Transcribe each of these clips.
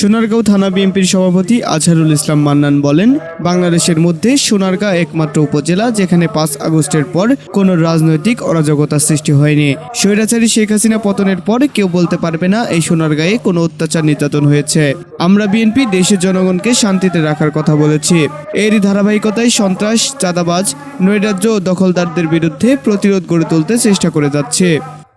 সোনারগাঁও থানা বিএনপির সভাপতি আজহারুল ইসলাম মান্নান বলেন, বাংলাদেশের মধ্যে সোনারগাঁ একমাত্র উপজেলা যেখানে পাঁচ আগস্টের পর কোনো রাজনৈতিক অরাজকতার সৃষ্টি হয়নি। স্বৈরাচারী শেখ হাসিনা পতনের পর কেউ বলতে পারবে না এই সোনারগাঁয়ে কোনো অত্যাচার নির্যাতন হয়েছে। আমরা বিএনপি দেশের জনগণকে শান্তিতে রাখার কথা বলেছি। এরই ধারাবাহিকতায় সন্ত্রাস, চাঁদাবাজ, নৈরাজ্য ও দখলদারদের বিরুদ্ধে প্রতিরোধ গড়ে তুলতে চেষ্টা করে যাচ্ছে।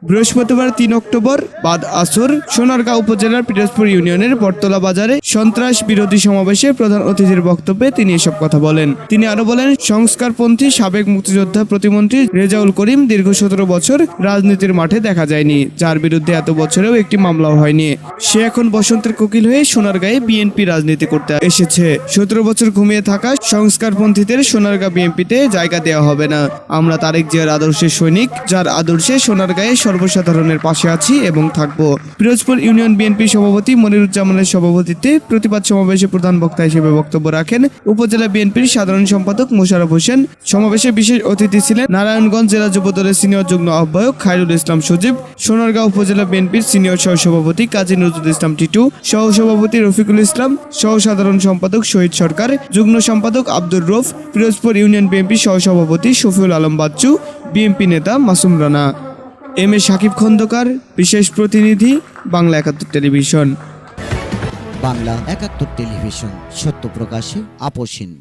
বৃহস্পতিবার তিন অক্টোবর বাদ আসর সোনারগাঁও উপজেলার পিরোজপুর ইউনিয়নের বটতলা বাজারে সন্ত্রাস বিরোধী সমাবেশে প্রধান অতিথির বক্তব্যে তিনি এসব কথা বলেন। তিনি আরও বলেন, সংস্কারপন্থী সাবেক মুক্তিযোদ্ধা প্রতিমন্ত্রী রেজাউল করিম দীর্ঘ সতেরো বছর রাজনীতির মাঠে দেখা যায়নি, যার বিরুদ্ধে এত বছরেও একটি মামলাও হয়নি। সে এখন বসন্তের কোকিল হয়ে সোনারগাঁয়ে বিএনপি রাজনীতি করতে এসেছে। সতেরো বছর ঘুমিয়ে থাকা সংস্কারপন্থীদের সোনারগাঁ বিএনপিতে জায়গা দেওয়া হবে না। আমরা তারেক জিয়ার আদর্শের সৈনিক, যার আদর্শে সোনারগাঁয়ে সর্বসাধারণের পাশে আছি এবং থাকব পিরোজপুর ইউনিয়ন বিএনপি সভাপতি মনিরুজ্জামানের সভাপতিত্বে। প্রতিবাদ সমাবেশে প্রধান বক্তা হিসেবে বক্তব্য রাখেন উপজেলা বিএনপির সাধারণ সম্পাদক মোশারফ হোসেন। সমাবেশে বিশেষ অতিথি ছিলেন নারায়ণগঞ্জ জেলা যুবদলের সিনিয়র যুগ্ম আহ্বায়ক খায়রুল ইসলাম সজীব, সোনারগাঁও উপজেলা বিএনপির সিনিয়র সহসভাপতি কাজী নজরুল ইসলাম টিটু, সহসভাপতি রফিকুল ইসলাম সহ সাধারণ সম্পাদক শহীদ সরকার, যুগ্ম সম্পাদক আব্দুর রফ, পিরোজপুর ইউনিয়ন বিএনপি সহসভাপতি শফিউল আলম বাচ্চু, বিএনপি নেতা মাসুম রানা। এম এ সাকিব খন্দকার, বিশেষ প্রতিনিধি, বাংলা একাত্তর টেলিভিশন। বাংলা একাত্তর টেলিভিশন, সত্য প্রকাশে আপোষহীন